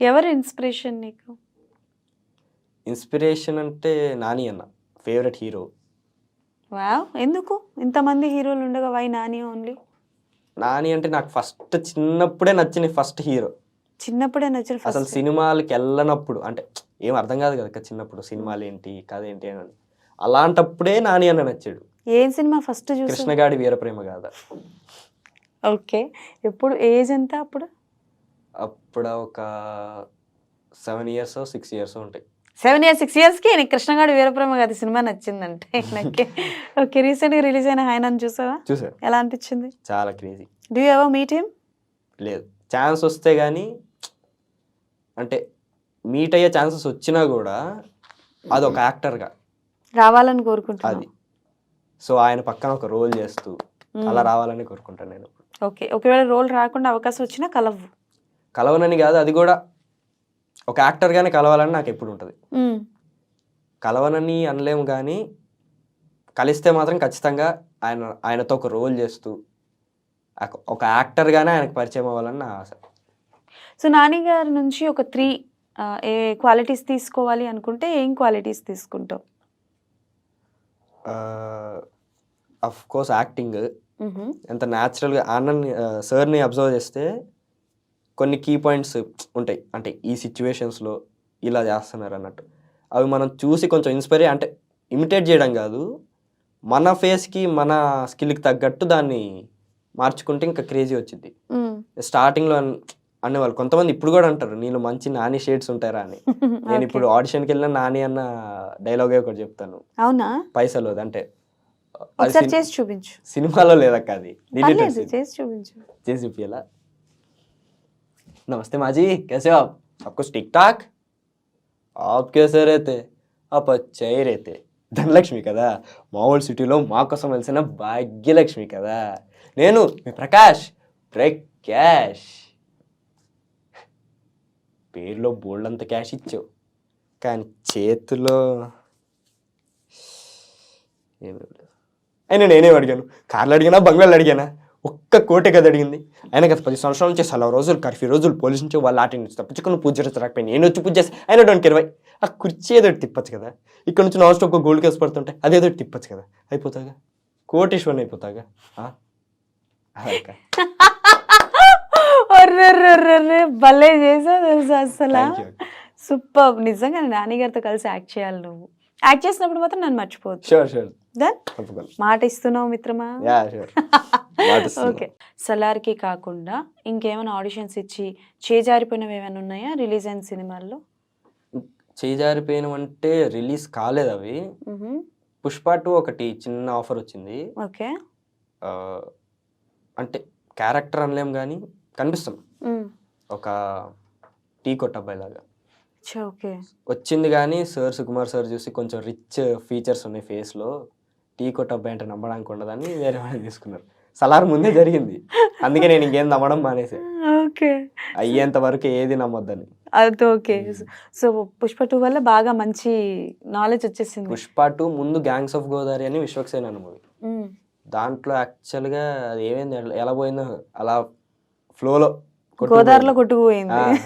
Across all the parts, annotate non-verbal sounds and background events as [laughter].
ఎవరు ఇన్స్పిరేషన్ నీకు? ఇన్స్పిరేషన్ అంటే నాని అన్న ఫేవరెట్ హీరో. వావ్ ఎందుకు? ఇంతమంది హీరోలు ఉండగా వై నాని ఓన్లీ? నాని అంటే నాకు ఫస్ట్ చిన్నప్పుడే నచ్చిన ఫస్ట్ హీరో. చిన్నప్పుడే నచ్చిన అసలు ఫస్ట్ సినిమాలకి వెళ్ళనప్పుడు అంటే ఏం అర్థం కాదు కదా చిన్నప్పుడు సినిమాలు ఏంటి కథ ఏంటి అని. అలాంటప్పుడే నాని అన్న నచ్చాడు. ఏం సినిమా ఫస్ట్ చూసి కృష్ణగాడి వీరప్రేమ కాద ఓకే ఎప్పుడు ఏజ్ ఎంత అప్పుడు? అప్పుడు ఒక సెవెన్ ఇయర్స్ సిక్స్ ఇయర్స్ ఉంటాయి. సెవెన్ ఇయర్స్ సిక్స్ ఇయర్స్కి నీకు కృష్ణగాడు వీరప్రేమ గారి సినిమా నచ్చిందంటే నాకు. ఓకే రీసెంట్గా రిలీజ్ అయిన ఆయన చూసావా? చూసారు ఎలా అనిపించింది? చాలా crazy. Do you meet him లేదు. ఛాన్స్ వస్తే కానీ అంటే మీట్ అయ్యే ఛాన్సెస్ వచ్చినా కూడా అది ఒక యాక్టర్గా. రావాలని కోరుకుంటున్నాను అది. సో ఆయన పక్కన ఒక రోల్ చేస్తూ అలా రావాలని కోరుకుంటాను నేను. ఓకే ఒకవేళ రోల్ రాకుండా అవకాశం వచ్చినా కలవు. కలవనని కాదు అది కూడా ఒక యాక్టర్గానే కలవాలని నాకు ఎప్పుడు ఉంటుంది. కలవనని అనలేము కానీ కలిస్తే మాత్రం ఖచ్చితంగా ఆయన ఆయనతో ఒక రోల్ చేస్తూ ఒక- యాక్టర్గానే ఆయనకు పరిచయం అవ్వాలని నా ఆశ సో నాని గారి నుంచి ఒక త్రీ ఏ క్వాలిటీస్ తీసుకోవాలి అనుకుంటే ఏం క్వాలిటీస్ తీసుకుంటావు అఫ్ కోర్స్ యాక్టింగ్. ఎంత న్యాచురల్గా అన్నని సార్ని అబ్జర్వ్ చేస్తే కొన్ని కీ పాయింట్స్ ఉంటాయి. అంటే ఈ సిచ్యువేషన్స్లో ఇలా చేస్తున్నారు అన్నట్టు. అవి మనం చూసి కొంచెం ఇన్స్పైర్ అంటే ఇమిటేట్ చేయడం కాదు. మన ఫేస్కి మన స్కిల్కి తగ్గట్టు దాన్ని మార్చుకుంటే ఇంకా క్రేజీ వచ్చింది. స్టార్టింగ్లో అన్- అనేవాళ్ళు కొంతమంది ఇప్పుడు కూడా అంటారు నీలో మంచి నాని షేడ్స్ ఉంటారా అని. [laughs] నేను. ఇప్పుడు ఆడిషన్కి వెళ్ళిన నాని అన్న డైలాగే ఒకటి చెప్తాను. అవునా? పైసలు అంటే చూపించు. సినిమాలో లేదక్క అది. చేసి చూపించు. చేసి చూపియాలా नमस्ते माँ जी कैसे हो आप आप कुछ ठीक ठाक आप कैसे रहते आप अच्छे ही रहते ధనలక్ష్మి కదా మామూలు సిటీలో మా కోసం వెలిసిన భాగ్యలక్ష్మి కదా నేను మీ ప్రకాష్ ప్రకాష్ పేరులో బోల్డ్ అంత క్యాష్ ఇచ్చావు కానీ చేతిలో ఏమీ లేదు అయినా నేనేం అడిగాను కార్లు అడిగానా బంగ్లాలు అడిగానా ఒక్క కోటే కదా అడిగింది. అయినా గత పది సంవత్సరాల నుంచి సెలవు రోజులు కర్ఫ్యూ రోజులు పోలీసు నుంచి వాళ్ళు ఆటి నుంచి తప్పించుకుని పూజ చేసి రాకపోయి నేను వచ్చి పూజ చేసి అయినా డోంట్ ఇరవై ఆ కుర్చీ ఏదో తిప్పచ్చు కదా. ఇక్కడ నుంచి నాన్ స్టాప్ గోల్డ్ కేసు పడుతుంటే అదేదో తిప్పచ్చు కదా. అయిపోతాగా? కోటేశ్వరిని అయిపోతాగా? [laughs] భలే చేసావు తెలుసా అసలు. సూపర్. నిజంగా నాని గారితో కలిసి యాక్ట్ చేయాలి నువ్వు. యాక్ట్ చేసినప్పుడు మాత్రం నన్ను తప్పకుండా. మాట ఇస్తున్నావు మిత్రమా. [laughs] ఓకే. సలార్కి కాకుండా ఇంకేమైనా ఆడిషన్స్ ఇచ్చి చేజారిపోయినవి ఏమైనా ఉన్నాయా రిలీజ్ అయిన సినిమాల్లో? చేజారిపోయిన అంటే రిలీజ్ కాలేదు అవి. పుష్ప టూ ఒకటి చిన్న ఆఫర్ వచ్చింది. ఓకే. అంటే క్యారెక్టర్ అనలేం కానీ కనిపిస్తాం. ఒక టీ కొట్ట అబ్బాయి లాగా ఓకే. వచ్చింది కానీ సార్ సుకుమార్ సార్ చూసి కొంచెం రిచ్ ఫీచర్స్ ఉన్నాయి ఫేస్లో. టీ కొట్ట అబ్బాయి అంటే నమ్మడానికి ఉండదని వేరే వాళ్ళు తీసుకున్నారు. సలార్ ముందే జరిగింది. అందుకే నేను ఇంకేం నమ్మడం మానేసి. ఓకే. అయ్యేంత వరకు ఏది నమ్మొద్దని. అది ఓకే. సో పుష్ప టూ వల్ల బాగా మంచి నాలెడ్జ్ వచ్చేసింది. పుష్ప టూ ముందు గ్యాంగ్స్ ఆఫ్ గోదావరి అని విశ్వక్సేన్ అన్న మూవీ. దాంట్లో యాక్చువల్గా అది ఏమైంది? ఎలా- పోయిందో? అలా ఫ్లోలో గోదావరిలో కొట్టుకుపోయింది.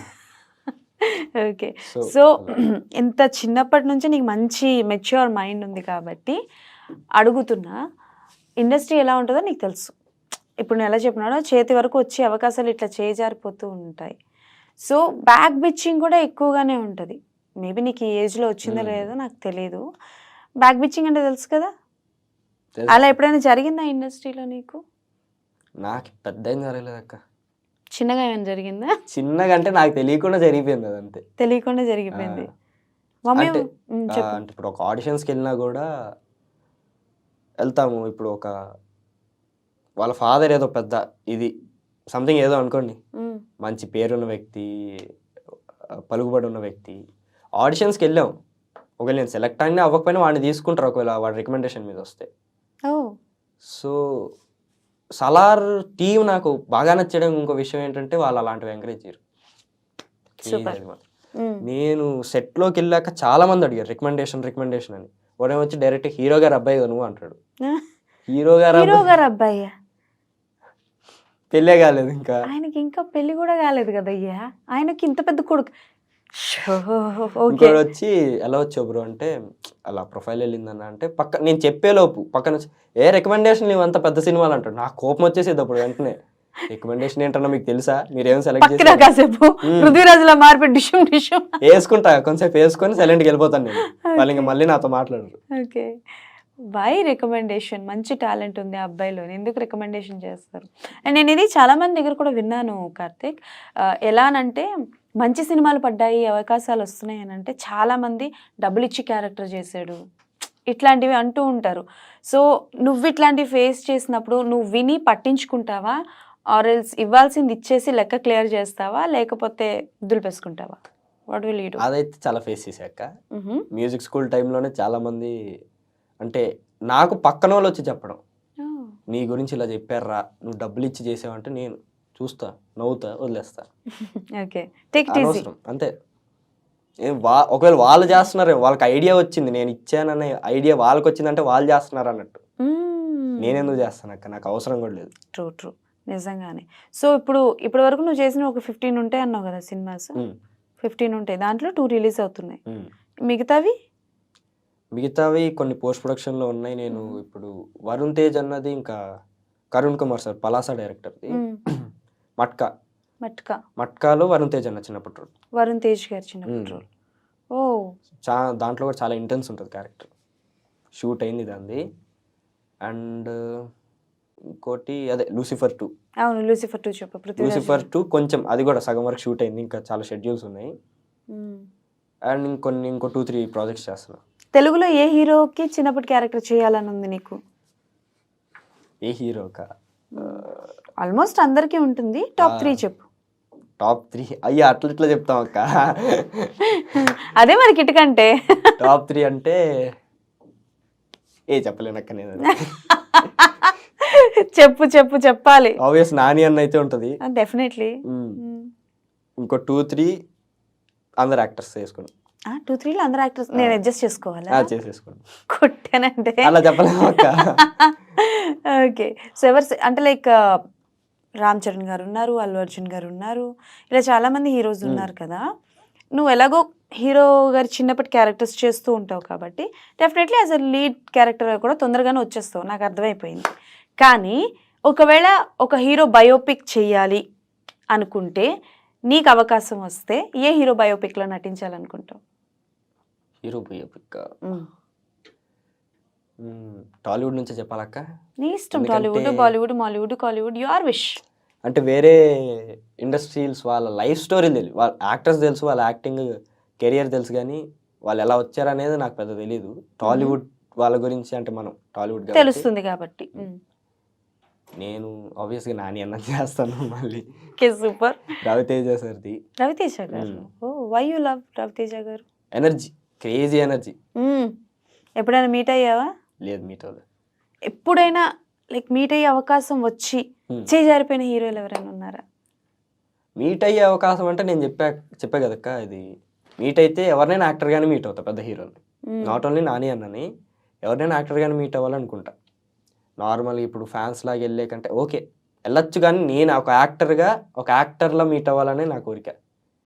ఓకే. సో ఇంత చిన్నప్పటి నుంచి నీకు మంచి మెచ్యూర్ మైండ్ ఉంది కాబట్టి అడుగుతున్నా ఇండస్ట్రీ ఎలా ఉంటుందో నీకు తెలుసు. ఇప్పుడు నేను ఎలా చెప్పినాడో చేతి వరకు వచ్చే అవకాశాలు ఇట్లా చేజారిపోతూ ఉంటాయి. సో బ్యాక్ బిచ్చింగ్ కూడా ఎక్కువగానే ఉంటుంది. మేబీ నీకు ఈ ఏజ్లో వచ్చిందో. లేదో నాకు తెలియదు బ్యాక్ బిచ్చింగ్ అంటే తెలుసు కదా. అలా ఎప్పుడైనా జరిగిందా ఇండస్ట్రీలో నీకు? నాకు పెద్ద ఏం జరగలేదు అక్క. చిన్నగా ఏమైనా జరిగిందా? చిన్నగా అంటే నాకు తెలియకుండా జరిగిపోయింది అదంతే. తెలియకుండా జరిగిపోయింది. మమ్మీ అంటే, ఉమ్, ఆ, చెప్పు. అంటే ఇప్పుడు ఒక ఆడిషన్స్కి వెళ్ళినా కూడా వెళ్తాము. ఇప్పుడు ఒక వాళ్ళ ఫాదర్ ఏదో పెద్ద ఇది సంథింగ్ ఏదో అనుకోండి. మంచి పేరున్న వ్యక్తి పలుకుబడి ఉన్న వ్యక్తి. ఆడిషన్స్కి వెళ్ళాం. ఒకవేళ నేను సెలెక్ట్ అయినా అవ్వకపోయినా వాడిని తీసుకుంటారు ఒకవేళ వాడి రికమెండేషన్ మీద వస్తే. సో సలార్ టీం నాకు బాగా నచ్చడం ఇంకో విషయం ఏంటంటే వాళ్ళు అలాంటివి ఎంకరేజ్ చేయరు. నేను సెట్లోకి వెళ్ళాక చాలా మంది అడిగారు రికమెండేషన్ రికమెండేషన్ అని. వాడే వచ్చి డైరెక్ట్ హీరో గారు అబ్బాయి నువ్వు అంటాడు. హీరో గారు హీరో అబ్బాయి. గారు అబ్బాయి? పెళ్ళే కాలేదు ఇంకా. ఆయనకి ఇంకా పెళ్ళి కూడా కాలేదు కదా అయ్యా? ఆయనకి ఇంత పెద్ద కొడుకు. ఇంకోటి వచ్చి ఎలా వచ్చావు బ్రో? అంటే అలా ప్రొఫైల్ వెళ్ళిందన్న. అంటే పక్క నేను చెప్పేలోపు పక్కన ఏ రికమెండేషన్ ఇవంత పెద్ద సినిమాలు అంటాడు. నాకు కోపం వచ్చేసేది అప్పుడు వెంటనే. రికమెండేషన్ ఏంటన్నా మీకు తెలుసా? మీరేం సెలెక్ట్ చేసి కాసేపు పృథ్వీరాజులా మార్పి డిషుమ్ డిషుమ్ వేసుకుంటా కొంతసేపు వేసుకొని సైలెంట్కి వెళ్ళిపోతాను నేను. వాళ్ళు ఇంకా మళ్ళీ నాతో మాట్లాడరు. ఓకే. Why recommendation? మంచి టాలెంట్ ఉంది ఆ అబ్బాయిలో ఎందుకు రికమెండేషన్ చేస్తారు? అండ్ నేను ఇది చాలా మంది దగ్గర కూడా విన్నాను కార్తిక్. ఎలానంటే మంచి సినిమాలు పడ్డాయి అవకాశాలు వస్తున్నాయి అని అంటే చాలా మంది డబ్బులు ఇచ్చి క్యారెక్టర్ చేశాడు. ఇట్లాంటివి అంటూ ఉంటారు. సో నువ్వు ఇట్లాంటివి ఫేస్ చేసినప్పుడు నువ్వు విని పట్టించుకుంటావా? ఆర్ఎల్స్ ఇవ్వాల్సింది ఇచ్చేసి లెక్క క్లియర్ చేస్తావా? లేకపోతే దులిపేసుకుంటావా? వాట్ విల్ యూ అదైతే చాలా ఫేస్ చేశాక మ్యూజిక్ స్కూల్ టైంలోనే చాలా మంది అంటే నాకు పక్కన వాళ్ళు వచ్చి చెప్పడం. నీ గురించి ఇలా చెప్పారా నువ్వు డబ్బులు ఇచ్చి చేసావంటే నేను చూస్తా నవ్వుతా వదిలేస్తా. అనవసరం అంతే. వా ఒకవేళ వాళ్ళు చేస్తున్నారు వాళ్ళకి ఐడియా వచ్చింది నేను ఇచ్చాననే ఐడియా వాళ్ళకి వచ్చిందంటే వాళ్ళు చేస్తున్నారు అన్నట్టు. నేనెందుకు చేస్తాను అక్క? నాకు అవసరం కూడా లేదు. ట్రూ ట్రూ నిజంగానే. సో ఇప్పుడు ఇప్పటి వరకు నువ్వు చేసిన ఒక ఫిఫ్టీన్ ఉంటాయి అన్నావు కదా సినిమాస్. ఫిఫ్టీన్ ఉంటాయి. దాంట్లో టూ రిలీజ్ అవుతున్నాయి. మిగతావి? మిగతావి కొన్ని పోస్ట్ ప్రొడక్షన్లో ఉన్నాయి. నేను ఇప్పుడు వరుణ్ తేజ్ అన్నది ఇంకా కరుణ్ కుమార్ సార్ పలాసా డైరెక్టర్ది. మట్కా. మట్కా. మట్కాలో వరుణ్ తేజ్ అన్న చిన్నప్పటి రోజు వరుణ్ తేజ్ గారి చిన్న మ్మ్. పెట్రోల్ ఓ. చా దాంట్లో కూడా చాలా ఇంటెన్స్ ఉంటుంది క్యారెక్టర్. షూట్ అయింది దాన్ని అండ్ ఇంకోటి అదే లూసిఫర్ టూ. అవును లూసిఫర్ టూ చెప్పు లూసిఫర్ టూ కొంచెం అది కూడా సగం వరకు షూట్ అయింది. ఇంకా చాలా షెడ్యూల్స్ ఉన్నాయి. అండ్ ఇంకొన్ని ఇంకో టూ త్రీ ప్రాజెక్ట్స్ చేస్తున్నా. తెలుగులో ఏ హీరోకి చిన్నప్పటి క్యారెక్టర్ చేయాలని ఉంది నీకు? ఏ హీరోక? ఆల్మోస్ట్ అందరికీ ఉంటుంది. టాప్ త్రీ చెప్పు. టాప్ త్రీ అయ్యా అట్లా ఇట్లా చెప్తాం అక్క. అదే మరి కిటకంటే టాప్ త్రీ అంటే ఏ చెప్పలేనక్క నేను. చెప్పు చెప్పు చెప్పాలి. ఆబ్వియస్ నాని అన్న అయితే ఉంటుంది. డెఫినెట్లీ. ఇంకో టూ త్రీ అందరు యాక్టర్స్ చేసుకోండి టూ త్రీలో అందరు యాక్టర్స్ నేను అడ్జస్ట్ చేసుకోవాలా? చేసేసుకోండి కొట్టానంటే. అలా చెప్పలేము ఓకే సో ఎవరు అంటే లైక్ రామ్ చరణ్ గారు ఉన్నారు అల్లు అర్జున్ గారు ఉన్నారు. ఇలా చాలా మంది హీరోస్ ఉన్నారు కదా. నువ్వు ఎలాగో హీరో గారి చిన్నప్పటి క్యారెక్టర్స్ చేస్తూ ఉంటావు కాబట్టి definitely as a lead character కూడా తొందరగానే వచ్చేస్తావు. నాకు అర్థమైపోయింది. కానీ ఒకవేళ ఒక హీరో బయోపిక్ చెయ్యాలి అనుకుంటే నీకు అవకాశం వస్తే ఏ హీరో బయోపిక్లో నటించాలనుకుంటావు? Hero biopic. టాలీవుడ్ నుంచే చెప్పాలక్క? నీ ఇష్టం Tollywood Bollywood Mollywood Kollywood you are wish. అంటే వేరే ఇండస్ట్రీస్ వాళ్ళ లైఫ్ స్టోరీలు తెలియదు వాళ్ళ యాక్టర్స్ తెలుసు వాళ్ళ యాక్టింగ్ కెరియర్ తెలుసు కానీ వాళ్ళు ఎలా వచ్చారనేది నాకు పెద్ద తెలియదు టాలీవుడ్ వాళ్ళ గురించి అంటే మనం టాలీవుడ్ తెలుస్తుంది కాబట్టి. నేను ఆబ్వియస్గా నాని అన్న చేస్తాను మళ్ళీ. సూపర్. రవితేజ సార్ది. రవితేజ గారు? వై యూ లవ్ రవితేజ గారు? Energy crazy energy. ఎప్పుడైనా మీట్ అయ్యావా? లేదు మీతో ఎప్పుడైనా లైక్ మీట్ అయ్యే అవకాశం వచ్చి. చేజారిపోయిన హీరోలు ఎవరైనా ఉన్నారా? మీట్ అయ్యే అవకాశం అంటే నేను చెప్పా చెప్పా కదక్క ఇది మీట్ అయితే ఎవరినైనా యాక్టర్గానే మీట్ అవుతా పెద్ద హీరోని. నాట్ ఓన్లీ నాని అన్నని ఎవరినైనా యాక్టర్గానే మీట్ అవ్వాలనుకుంటా నార్మల్ ఇప్పుడు ఫ్యాన్స్ లాగా వెళ్ళే కంటే ఓకే వెళ్ళొచ్చు కానీ నేను ఒక యాక్టర్గా ఒక యాక్టర్లా మీట్ అవ్వాలనే నా కోరిక.